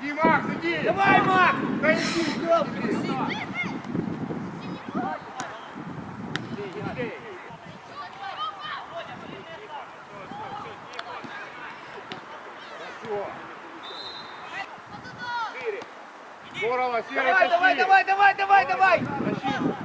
Давай, Макс! Да иди! Хорошо. Шире. Здорово, Серый, Давай, давай, давай, давай, давай, давай! Тащи.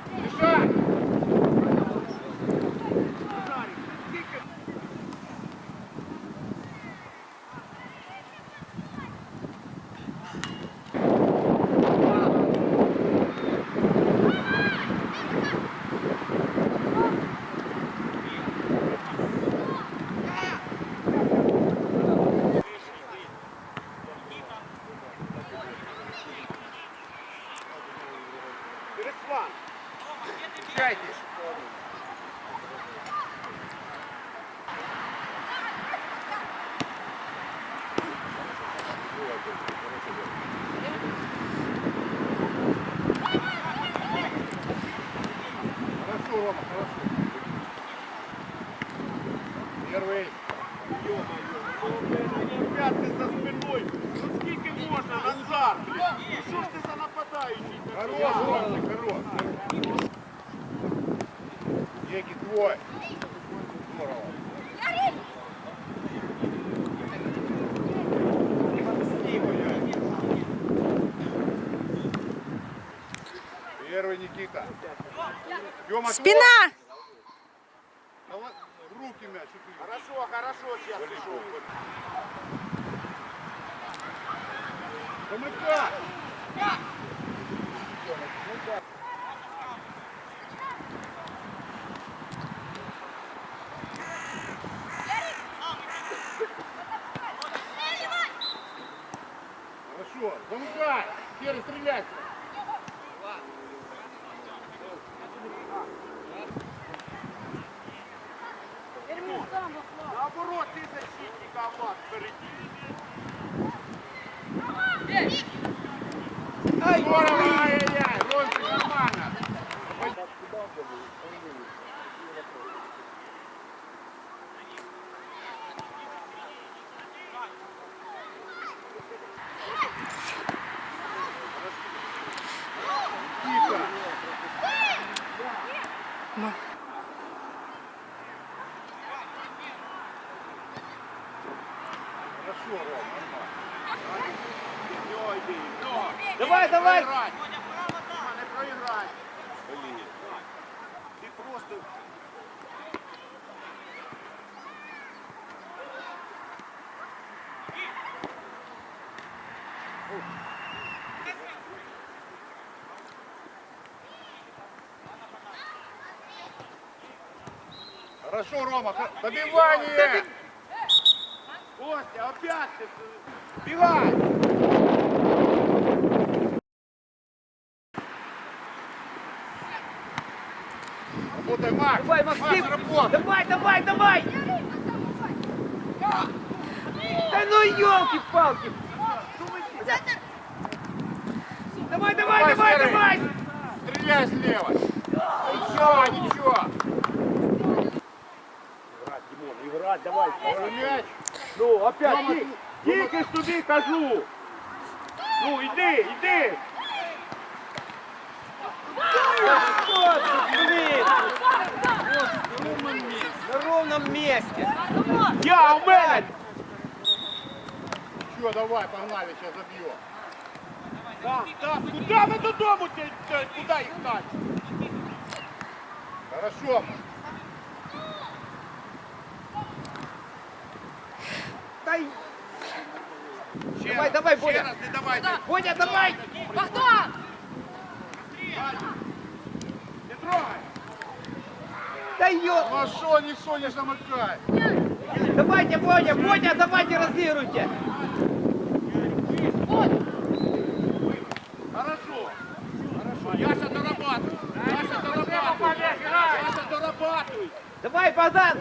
Переслан. Включайтесь. Хорошо, Рома, хорошо. Спина! Руки мяч. Хорошо, хорошо, сейчас пришел. Замыкай! Хорошо, замыкай! Серый, стрелять! Наоборот, ты защитник, а Влад впереди. Ай, здорово! Давай, давай! Не. Блин. Ты просто... Хорошо, Рома, добивание! Костя, опять ты... Бегай! Работай, Макс! Давай, Максим! Макс, работай! Давай, давай, давай! Да ну елки-палки! Давай, давай, давай, Серый. давай! Стреляй слева! Ничего, ничего! Играть, Димон, играть, давай! Давай мяч! Ну, опять! Рома, ти- ти- Тільки ж тобі кажу! Ну, іди, іди! Що ти, блін? На ровном месте! Я, у мене! Ничего, давай, погнали, сейчас забьем. Так, так, куди ви додому? те- те- Куди їх дати? Хорошо. Дай! Ще Давай, раз, давай, ще Бодя. раз не давайте. Бодя, давай! Богдан! Не трогай. Да ё... Ну а что, ничего не замыкай. Давайте, Бодя, Бодя, давайте разыгрывайте! Хорошо. Хорошо. Яша дорабатывай. Яша дорабатывай. Яша дорабатывай. Давай, Богдан!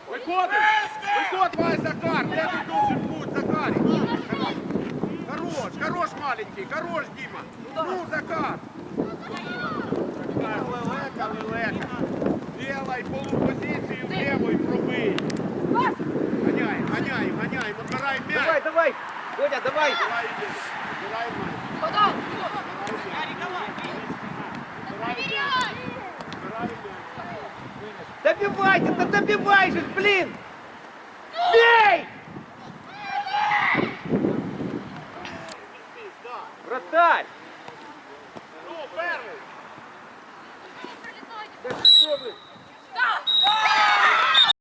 Виходимо. Виход, Вай, Захар. Де ти должен бути, Захар? Хорош, хорош, маленький. Хорош, Діма. Ну, Захар. Захар, лелека, лелека. Делай полупозицію вліво і пробий. Гоняємо, гоняємо, гоняємо. Отбираємо м'яч. Давай, давай! Бодя, давай! Давай, іди. Збираємо м'яч. Подал! Добивайся, да добивай же, блин! Бей!